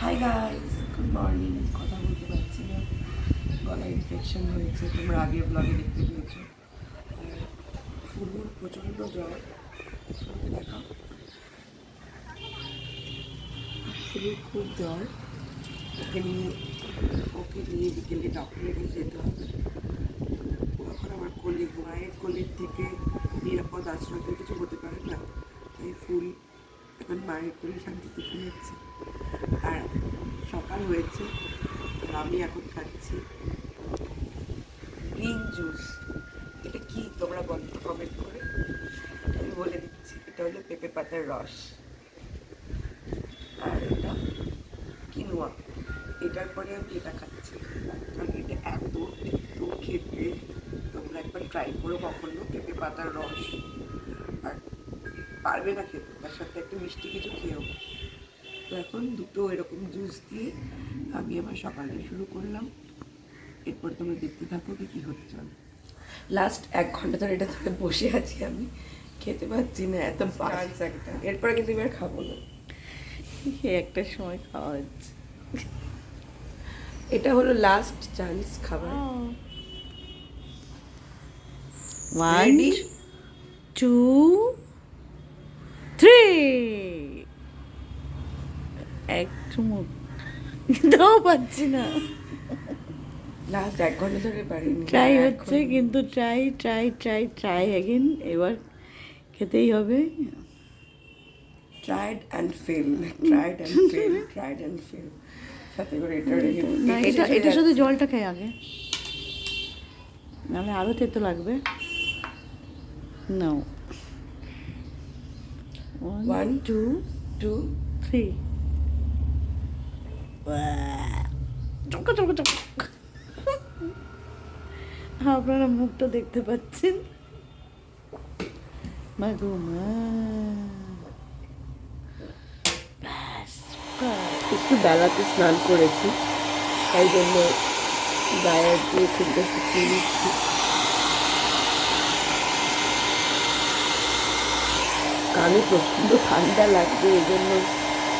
Hi guys good morning কথা বলতে পারছি না। গলা ইনফেকশন হয়েছে। তোমরা আগের ব্লগে দেখতে পেয়েছ। ফুলুর প্রচণ্ড জ্বর। ফুলকে দেখাও। ফুলুর খুব জ্বর। ওকে নিয়ে ওকে নিয়ে বিকেলে ডক্টরের কাছে যেতে হবে। এখন আমার কোলে মায়ের কোলের থেকে নিরাপদ আশ্রয় কিছু হতে পারে না। তাই ফুল এখন মায়ের কোলে শান্তিতে ঘুমাচ্ছে আর সকাল হয়েছে আমি এখন খাচ্ছি গ্রিন জুস এটা কি তোমরা বন্ধ কমেন্ট করে আমি বলে দিচ্ছি। এটা হলো পেঁপে পাতার রস। আর এটা কিনোয়া এটার পরে আমি এটা খাচ্ছি। কারণ এটা এত একটু খেতে, তোমরা একবার ট্রাই করো কখনো পেঁপে পাতার রস। আর পারবে না খেতে, তার সাথে একটু মিষ্টি কিছু খেয়েও। তো এখন দুটো এরকম জুস দিয়ে আমি আমার সকালটা শুরু করলাম। এরপর তোমরা দেখতে থাকো কি কী হচ্ছে। লাস্ট এক ঘণ্টা ধরে এটা ধরে বসে আছি আমি। খেতে পাচ্ছি না এত চান্স একটা এরপরে কিন্তু এবার খাব না। একটা সময় খাওয়া হচ্ছে। এটা হলো লাস্ট চান্স খাবার। ওয়ান? টু থ্রি একটু মুখ দাও পাচ্ছি না। লাস্ট এক ঘণ্টা ধরে পারিনি। ট্রাই হচ্ছে কিন্তু try try try try again এবার খেতেই হবে। Tried and fail tried and fail tried and fail সাথে করে এটা রেখে না এটা এটার সাথে জলটা খাই আগে। নাহলে আরও তেতো লাগবে। নাও ওয়ান টু টু থ্রি আপনারা মুখটা দেখতে পাচ্ছেন? মা। একটু বেলাতে স্নান করেছি, তাই জন্য গায়ে দিয়ে শুকিয়ে নিচ্ছি। কানে প্রচণ্ড ঠান্ডা লাগবে এই জন্য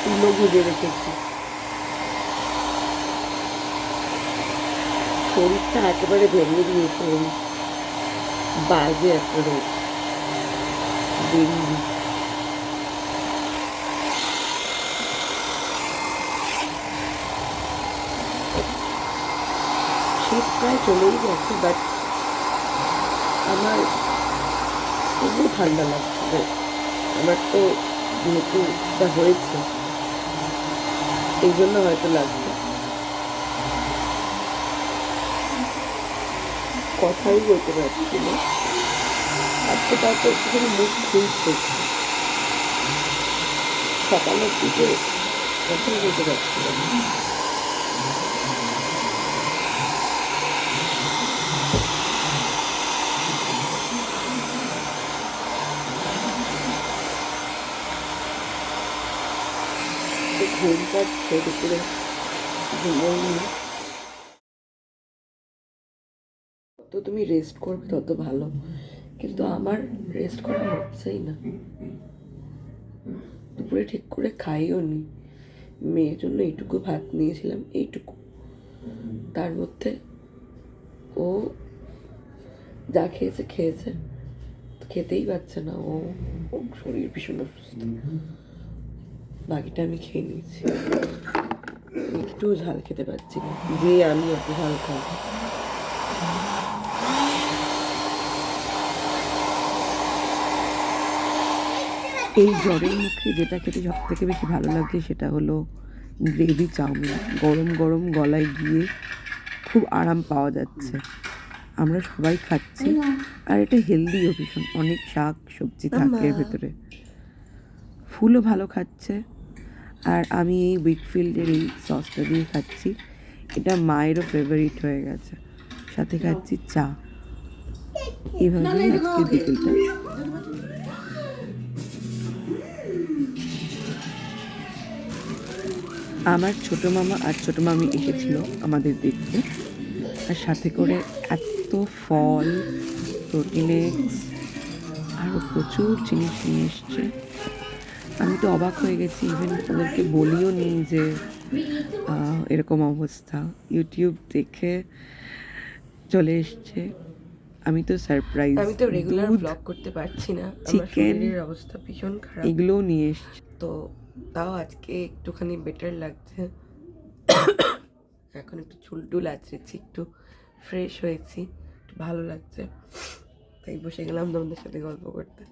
তুলো গুঁজে রেখেছি। শরীরটা একেবারে ভেঙে দিয়েছে ওই বাজে একটা রোগ, ডেঙ্গি। শীত প্রায় চলেই গেছে বাট আমার খুবই ঠান্ডা লাগছে আমার তো যেহেতু হয়েছে, এই জন্য হয়তো লাগছে কথাই বলতে পারছি না। আজকে তারপর একটুখানি মুখ খুলছে। সকালের দিকে কথাই বলতে পারছি না। তো ঘুম পাচ্ছে দুপুরে ঘুমোইনি যত তুমি রেস্ট করবে তত ভালো। কিন্তু আমার রেস্ট করা হচ্ছেই না। দুপুরে ঠিক করে খাইও নি। মেয়ের জন্য এইটুকু ভাত নিয়েছিলাম, এইটুকু। তার মধ্যে ও যা খেয়েছে খেয়েছে। খেতেই পারছে না। ও শরীর ভীষণ অসুস্থ। বাকিটা আমি খেয়ে নিয়েছি। একটু ঝাল খেতে পারছি না। যে আমি এত ঝাল খাব। এই জ্বরের মুখে যেটা খেতে সব থেকে বেশি ভালো লাগে সেটা হলো গ্রেভি চাউমিন। গরম গরম গলায় গিয়ে খুব আরাম পাওয়া যাচ্ছে। আমরা সবাই খাচ্ছি। আর এটা হেলদিও ভীষণ অনেক শাক সবজি থাকে এর ভেতরে। ফুলও ভালো খাচ্ছে। আর আমি এই উইকফিল্ডের এই সসটা দিয়ে খাচ্ছি। এটা মায়েরও ফেভারিট হয়ে গেছে। সাথে খাচ্ছি চা। এভাবে আজকে বিকেলটা। আমার ছোট মামা আর ছোট মামি এসেছিল আমাদের দেখতে। আর সাথে করে এত ফল প্রোটিন আরও প্রচুর জিনিস নিয়ে এসছে। আমি তো অবাক হয়ে গেছি ইভেন ওদেরকে বলিও নি যে এরকম অবস্থা। ইউটিউব দেখে চলে এসছে। আমি তো সারপ্রাইজ আমি তো রেগুলার ব্লগ করতে পারছি না। শরীরের অবস্থা ভীষণ খারাপ। এগুলোও নিয়ে এসছে। তো তাও আজকে একটুখানি বেটার লাগছে। এখন একটু চুল টুল একটু ফ্রেশ হয়েছি, একটু ভালো লাগছে। তাই বসে গেলাম তোমাদের সাথে গল্প করতে।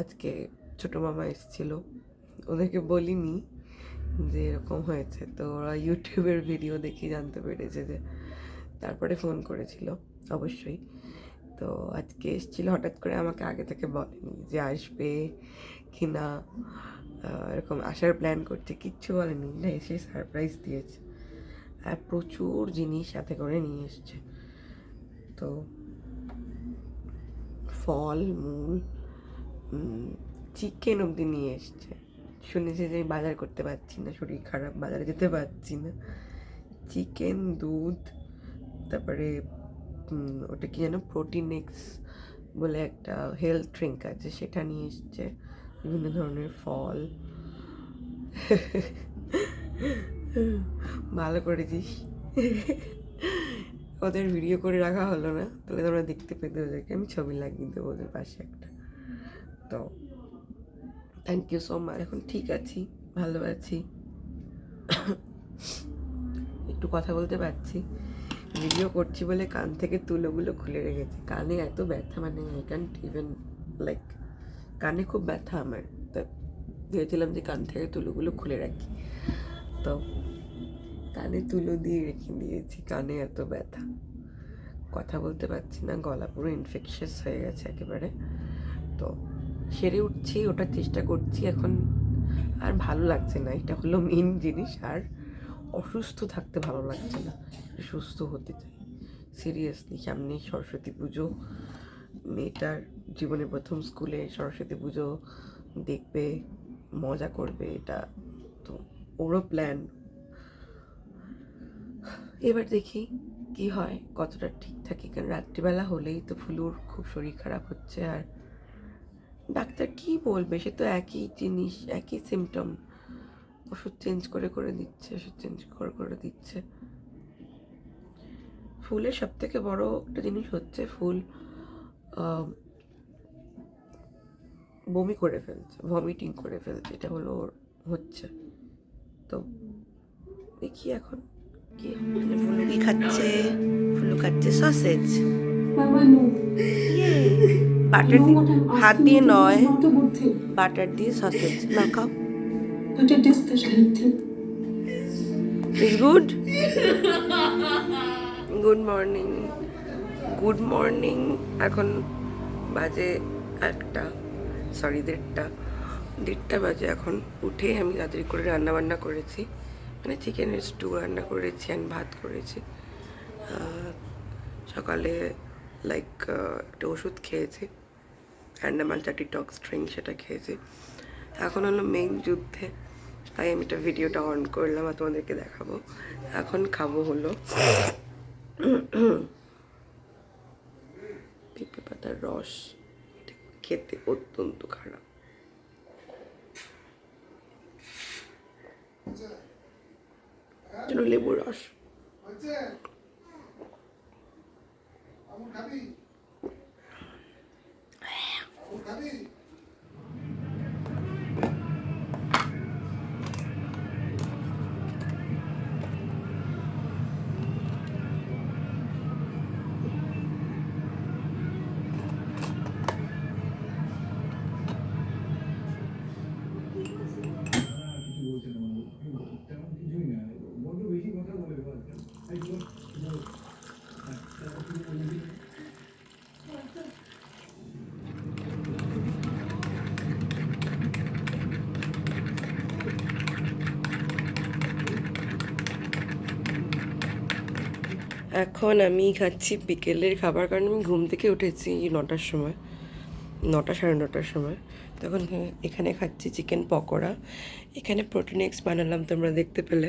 আজকে ছোটো মামা এসেছিল। ওদেরকে বলিনি যে এরকম হয়েছে। তো ওরা ইউটিউবের ভিডিও দেখে জানতে পেরেছে যে তারপরে ফোন করেছিল, অবশ্যই। তো আজকে এসেছিল, হঠাৎ করে আমাকে আগে থেকে বলেনি যে আসবে কি না এরকম আসার প্ল্যান করছে, কিচ্ছু বলেনি না এসে সারপ্রাইজ দিয়েছে। আর প্রচুর জিনিস সাথে করে নিয়ে এসছে। তো ফল, মূল চিকেন অবধি নিয়ে এসছে। শুনেছি যে বাজার করতে পারছি না, শরীর খারাপ, বাজারে যেতে পারছি না। চিকেন দুধ, তারপরে ওটা কি যেন প্রোটিন এক্স বলে একটা হেলথ ড্রিঙ্ক আছে, সেটা নিয়ে এসছে। বিভিন্ন ধরনের ফল। ভালো করেছিস ওদের ভিডিও করে রাখা হলো না। তাহলে তোমরা দেখতে পেতে ওদেরকে আমি ছবি লাগিয়ে দেবো ওদের পাশে একটা। তো থ্যাংক ইউ সো মাচ এখন ঠিক আছি, ভালো আছি। একটু কথা বলতে পারছি। ভিডিও করছি বলে কান থেকে তুলোগুলো খুলে রেখেছি। কানে এত ব্যথা মানে আই ক্যান্ট ইভেন লাইক কানে খুব ব্যথা আমার। তো ভেবেছিলাম যে কান থেকে তুলোগুলো খুলে রাখি। তো কানে তুলো দিয়ে রেখে দিয়েছি, কানে এত ব্যথা। কথা বলতে পারছি না, গলা পুরো ইনফেকশাস হয়ে গেছে একেবারে। তো সেরে উঠছি ওটার চেষ্টা করছি, এখন আর ভালো লাগছে না। এটা হলো মেন জিনিস, আর অসুস্থ থাকতে ভালো লাগছে না। সুস্থ হতে চাই। সিরিয়াসলি সামনে সরস্বতী পুজো। মেয়েটার জীবনে প্রথম স্কুলে সরস্বতী পুজো দেখবে, মজা করবে, এটা তো ওরও প্ল্যান এবার দেখি কি হয়, কতটা ঠিক থাকে, কারণ রাত্রিবেলা হলেই তো ফুলুর খুব শরীর খারাপ হচ্ছে আর ডাক্তার কি বলবে? সে তো একই জিনিস, একই সিমটম ওষুধ চেঞ্জ করে করে দিচ্ছে, ওষুধ চেঞ্জ করে করে দিচ্ছে। ফুলের সব থেকে বড় একটা জিনিস হচ্ছে ফুল বমি করে ফেলছে ভমিটিং করে ফেলছে, এটা হলো ওর হচ্ছে। তো দেখি এখন কি হয়। ফুলু খাচ্ছে? ফুলু খাচ্ছে সসেজ বাটার I'm হাত দিয়ে নয় বাটার দিয়ে সসেজ না, খাও. Is good good morning good morning এখন বাজে একটা সরি দেড়টা। দেড়টা বাজে এখন। উঠে আমি তাড়াতাড়ি করে রান্না বান্না করেছি। মানে চিকেনের স্টু রান্না করেছি অ্যান্ড ভাত করেছি। সকালে লাইক একটা ওষুধ খেয়েছি। অ্যান্ডামালটা টক স্ট্রিং সেটা খেয়েছি। এখন হলো মেইন যুদ্ধে। তাই আমি একটা ভিডিওটা অন করলাম আর তোমাদেরকে দেখাবো। এখন খাব হলো পেঁপে পাতার রস খেতে অত্যন্ত খারাপ। যেন লেবুর রস। এখন আমি খাচ্ছি বিকেলের খাবার কারণ আমি ঘুম থেকে উঠেছি নটার সময়, নটা সাড়ে নটার সময়। তখন এখানে খাচ্ছি চিকেন পকোড়া। এখানে প্রোটিন এক্স বানালাম, তোমরা দেখতে পেলে।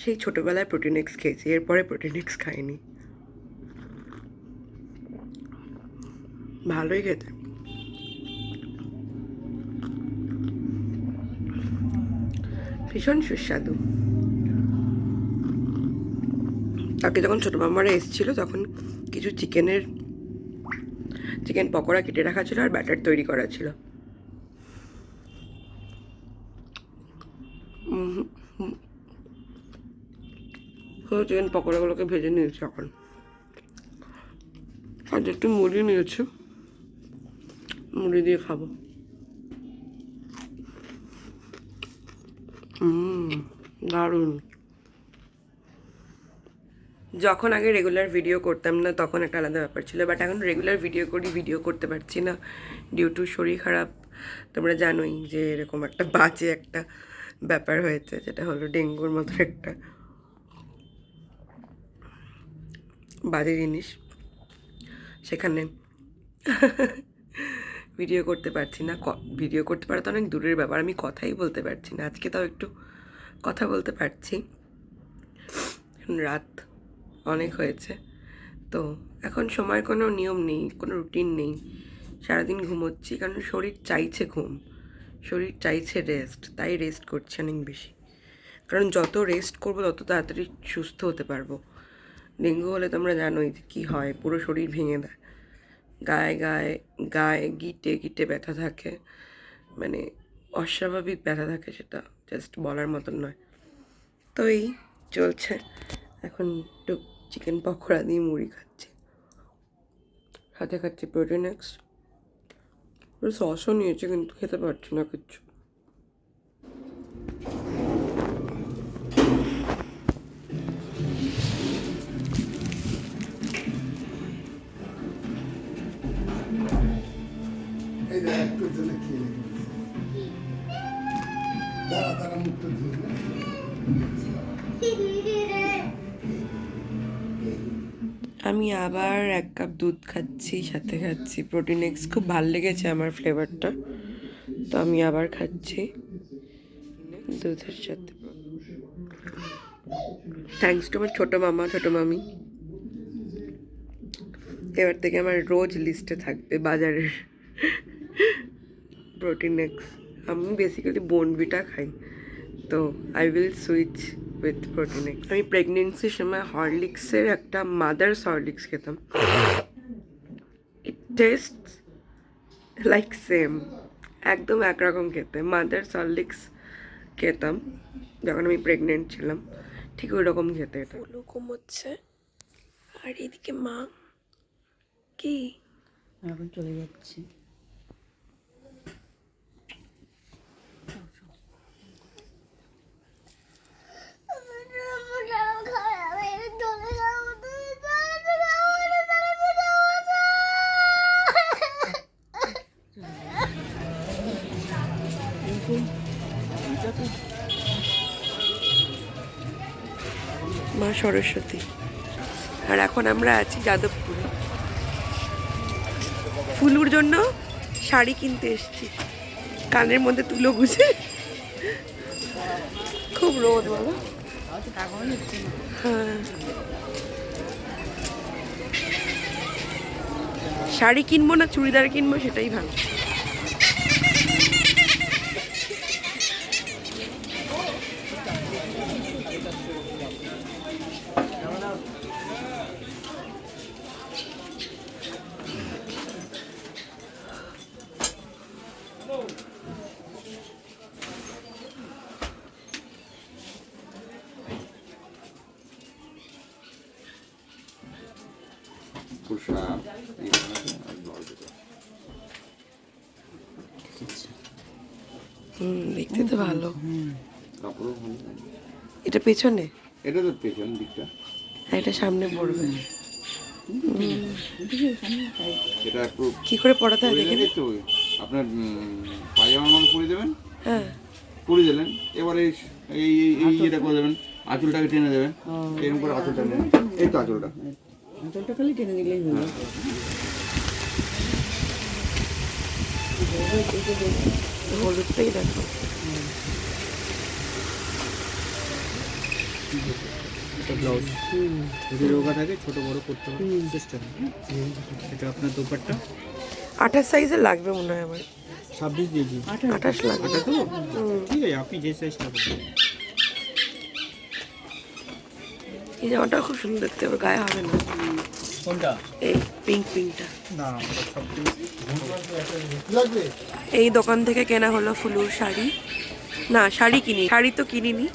সেই ছোটোবেলায় প্রোটিন এক্স খেয়েছি, এরপরে প্রোটিন এক্স খাইনি। ভালোই খেতে। ভীষণ সুস্বাদু। তাকে যখন ছোটো মামারা এসেছিল, তখন কিছু চিকেনের, চিকেন পকোড়া কেটে রাখা ছিল আর ব্যাটার তৈরি করা ছিল। চিকেন পকোড়াগুলোকে ভেজে নিয়েছি এখন। আর একটু মুড়ি নিয়েছি। মুড়ি দিয়ে খাব। হুম, দারুণ। যখন আগে রেগুলার ভিডিও করতাম না, তখন একটা আলাদা ব্যাপার ছিল। বাট এখন রেগুলার ভিডিও করি ভিডিও করতে পারছি না। ডিউ টু শরীর খারাপ, তোমরা জানোই যে এরকম একটা বাজে একটা ব্যাপার হয়েছে, যেটা হলো ডেঙ্গুর মতো একটা বাজে জিনিস। সেখানে ভিডিও করতে পারছি না। ভিডিও করতে পারা তো অনেক দূরের ব্যাপার, আমি কথাই বলতে পারছি না। আজকে তাও একটু কথা বলতে পারছি। রাত অনেক হয়েছে। তো এখন সময়ের কোনো নিয়ম নেই, কোনো রুটিন নেই। সারাদিন ঘুমোচ্ছি, কারণ শরীর চাইছে ঘুম। শরীর চাইছে রেস্ট তাই রেস্ট করছি অনেক বেশি। কারণ যত রেস্ট করব, তত তাড়াতাড়ি সুস্থ হতে পারব। ডেঙ্গু হলে তোমরা জানোই যে কী হয়, পুরো শরীর ভেঙে দেয়। গায়ে গায়ে গায়ে গিটে গিটে ব্যথা থাকে। মানে অস্বাভাবিক ব্যথা থাকে সেটা জাস্ট বলার মতন নয়। তো এই চলছে। এখন একটু চিকেন পকোড়া দিয়ে মুড়ি খাচ্ছি। সাথে খাচ্ছি প্রোটিন এক্স সসও নিয়েছে, কিন্তু খেতে পারছি না কিচ্ছু। এই যে একটু জন্য খেয়ে আমি আবার এক কাপ দুধ খাচ্ছি, সাথে খাচ্ছি। প্রোটিন এক্স খুব ভালো লেগেছে আমার ফ্লেভারটা তো আমি আবার খাচ্ছি দুধের সাথে। থ্যাংকস টু আমার ছোটো মামা, ছোটো মামি। এবার থেকে আমার রোজ লিস্টে থাকবে বাজারের প্রোটিন এক্স আমি বেসিক্যালি বোনভিটা খাই। তো I will switch with protein আমি প্রেগনেন্সির সময় হরলিক্সের একটা মাদার্স হরলিক্স খেতাম। ইট টেস্ট লাইক সেম একদম একরকম খেতে। মাদার্স হরলিক্স খেতাম যখন আমি প্রেগনেন্ট ছিলাম। ঠিক ওই রকম খেতে এটা। ঘুমোচ্ছে। আর এদিকে মা কি? এখন চলে যাচ্ছি। মা সরস্বতী। আর এখন আমরা আছি যাদবপুরে। ফুলুর জন্য শাড়ি কিনতে এসেছি। কানের মধ্যে তুলো গুছে খুব রোদ বাবা। হ্যাঁ। শাড়ি কিনবো না, চুড়িদার কিনবো, সেটাই ভালো। হুম দেখতে তো ভালো। এটা পেছনে? এটা তো পেছন দিকটা। আর এটা সামনে পড়বে। এটা একটু কি করে পড়াতে হয় পরে দেখে দেবে তো আপনার উম, পায়জামার মতো পরে দেবেন? হ্যাঁ। পরে দিলেন। এবারে এই এই এই করে দেবেন। আঁচলটাকে টেনে দেবেন। এরকম করে আঁচলটা টেনে এই তো আঁচলটা। আঁচলটা খালি টেনে দিলেই হলো। হলুদটাই দেখো। এটা ব্লাউজ যদি রোগা থাকে ছোট বড় করতে হবে। সিস্টেম এটা আপনার দোপাট্টা। আঠাশ সাইজের লাগবে মনে হয় আমার। ছাব্বিশ দিয়েছি আঠাশ। লাগবে। আটা তো? ঠিক আছে আপনি যে সাইজটা বলবেন। এই জামাটা খুব সুন্দর দেখতে ওর গায়ে হবে না। কোনটা? এই পিঙ্ক পিঙ্কটা না এই দোকান থেকে কেনা হলো ফুলুর শাড়ি। না শাড়ি কিনি শাড়ি তো কিনিনি।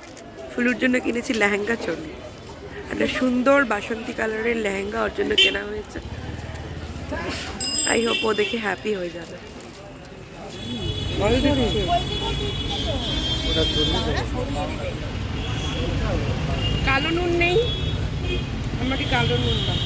ফুলুর জন্য কিনেছি লেহেঙ্গা চলি একটা সুন্দর বাসন্তী কালারের লেহেঙ্গা ওর জন্য কেনা হয়েছে। আই হোপ ও দেখে হ্যাপি হয়ে যাবে। কালো নুন নেই। আমাকে কালো নুন দাও।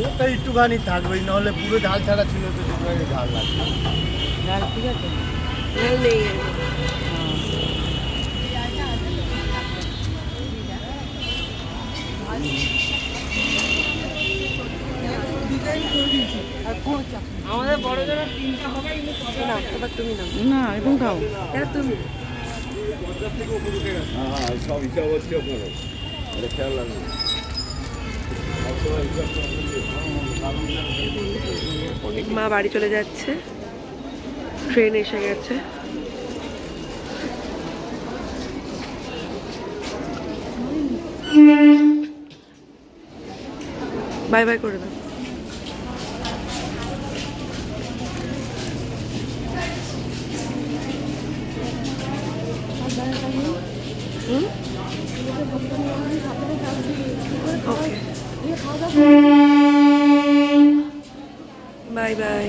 ওটা একটুখানি থাকবে নাহলে পুরো ঝাল ছাড়া ছিল তো একটুখানি ঝাল লাগবে। ডাল ঠিক আছে? ঝাল নেই। আমাদের বড় যারা তিনটা হবে না এবার তুমি না না একদম খাও। এটা তুমি। হ্যাঁ সব হিসাব হচ্ছে ওখানে খেয়াল রাখবেন। মা বাড়ি চলে যাচ্ছে। ট্রেন এসে গেছে। বাই বাই করে দাও। Bye bye